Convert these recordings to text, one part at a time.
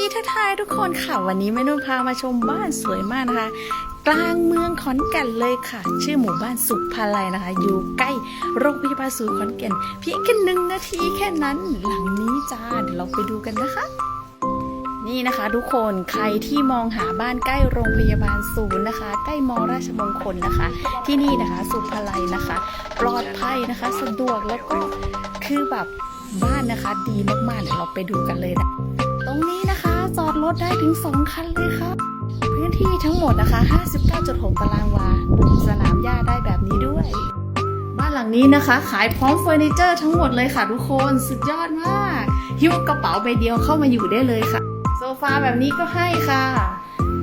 ดีทักทายทุกคนค่ะ วันนี้แม่นุ่นพามาชมบ้านสวยมากนะคะ กลางเมืองขอนแก่นเลยค่ะ ชื่อหมู่บ้านสุขพาลัยนะคะ อยู่ใกล้โรงพยาบาลศูนย์ขอนแก่นเพียงแค่หนึ่งนาทีแค่นั้นหลังนี้จ้าเดี๋ยวเราไปดูกันนะคะนี่นะคะทุกคนใครที่มองหาบ้านใกล้โรงพยาบาลศูนย์นะคะ ใกล้มอราชมงคลนะคะ ที่นี่นะคะสุภาลัยนะคะ ปลอดภัยนะคะ สะดวกแล้วก็คือแบบบ้านนะคะดีมากๆเดี๋ยวเราไปดูกันเลยนะตรงนี้นะ จอดรถได้ถึง 2 คันเลยครับ พื้นที่ทั้งหมดนะคะ 59.6 ตารางวาสนามหญ้าได้แบบนี้ด้วย บ้านหลังนี้นะคะ ขายพร้อมเฟอร์นิเจอร์ทั้งหมดเลยค่ะทุกคนสุดยอดมาก หิ้วกระเป๋าใบเดียวเข้ามาอยู่ได้เลยค่ะ โซฟาแบบนี้ก็ให้ค่ะ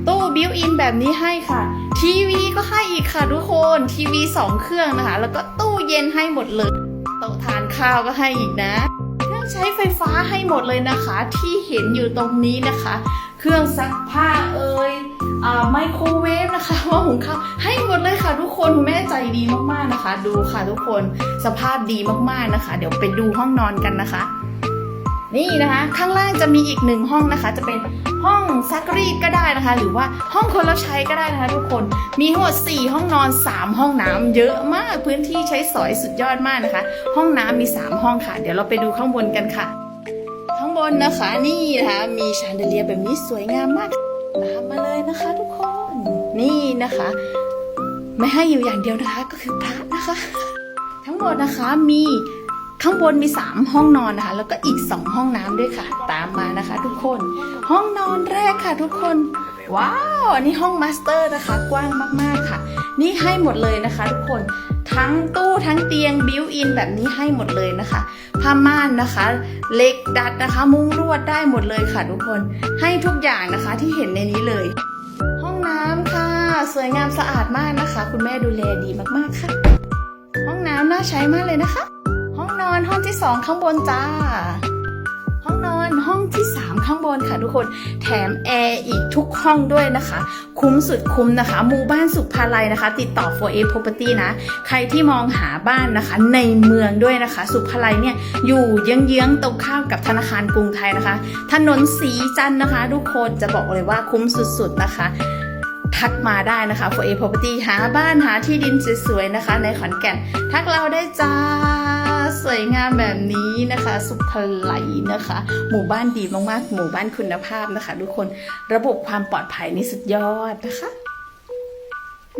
ตู้บิวอินแบบนี้ให้ค่ะ ทีวีก็ให้อีกค่ะทุกคนทีวีสองเครื่องนะคะ แล้วก็ตู้เย็นให้หมดเลยโต๊ะทานข้าวก็ให้อีกนะ ใช้ไฟฟ้าให้หมดเลยนะคะ ที่เห็นอยู่ตรงนี้นะคะ เครื่องซักผ้าเอ่ยไมโครเวฟนะคะว่าหุงข้าวให้หมดเลยค่ะทุกคนคุณแม่ใจดีมากๆนะคะ ดูค่ะทุกคนสภาพดีมากๆนะคะ เดี๋ยวไปดูห้องนอนกันนะคะ นี่นะคะ ข้างล่างจะมีอีกหนึ่งห้องนะคะ จะเป็นห้องซักรีดก็ได้นะคะ หรือว่าห้องคนรับใช้ก็ได้นะคะทุกคนมีทั้งหมด4ห้องนอน 3 ห้องน้ำเยอะมากพื้นที่ใช้สอยสุดยอดมากนะคะ ห้องน้ำมี 3 ห้องค่ะ เดี๋ยวเราไปดูข้างบนกันค่ะ ข้างบนนะคะนี่นะคะมีชานเดเลียแบบนี้สวยงามมากตามมาเลยนะคะทุกคนนี่นะคะ ไม่ให้อยู่อย่างเดียวนะคะก็คือพระนะคะ ทั้งหมดนะคะมี ข้างบนมี 3 ห้องนอนนะคะ แล้วก็อีก 2 ห้องน้ำด้วยค่ะ ตามมานะคะ ทุกคน ห้องนอนแรกค่ะ ทุกคน ว้าว อันนี้ห้องมาสเตอร์นะคะ กว้างมากๆค่ะ นี่ให้หมดเลยนะคะ ทุกคน ทั้งตู้ทั้งเตียงบิวอินแบบนี้ให้หมดเลยนะคะ ผ้าม่านนะคะ เล็กดัดนะคะ มุ้งลวดได้หมดเลยค่ะ ทุกคน ให้ทุกอย่างนะคะที่เห็นในนี้เลย ห้องน้ำค่ะ สวยงามสะอาดมากนะคะ คุณแม่ดูแลดีมากๆค่ะ ห้องน้ำน่าใช้มากเลยนะคะ องนอนห้องที่สองข้างบนจ้า ห้องนอนห้องที่3ข้างบนค่ะทุกคน แถมแอร์อีกทุกห้องด้วยนะคะ คุ้มสุดคุ้มนะคะหมู่บ้านสุภาลัยนะคะ ติดต่อ 4A Property นะ ใครที่มองหาบ้านนะคะ ในเมืองด้วยนะคะ สุภาลัยเนี่ยอยู่เยื้องๆตรงข้ามกับธนาคารกรุงไทยนะคะ ถนนสีจันนะคะ ทุกคนจะบอกเลยว่าคุ้มสุดๆนะคะทักมาได้นะคะ 4A Property หาบ้านหาที่ดินสวยๆนะคะ ในขอนแก่น ทักเราได้จ้า สวยงามแบบนี้นะคะ สุขไหลนะคะ หมู่บ้านดีมากๆ หมู่บ้านคุณภาพนะคะ ทุกคนระบบความปลอดภัยนี่สุดยอดนะคะ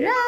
ร้า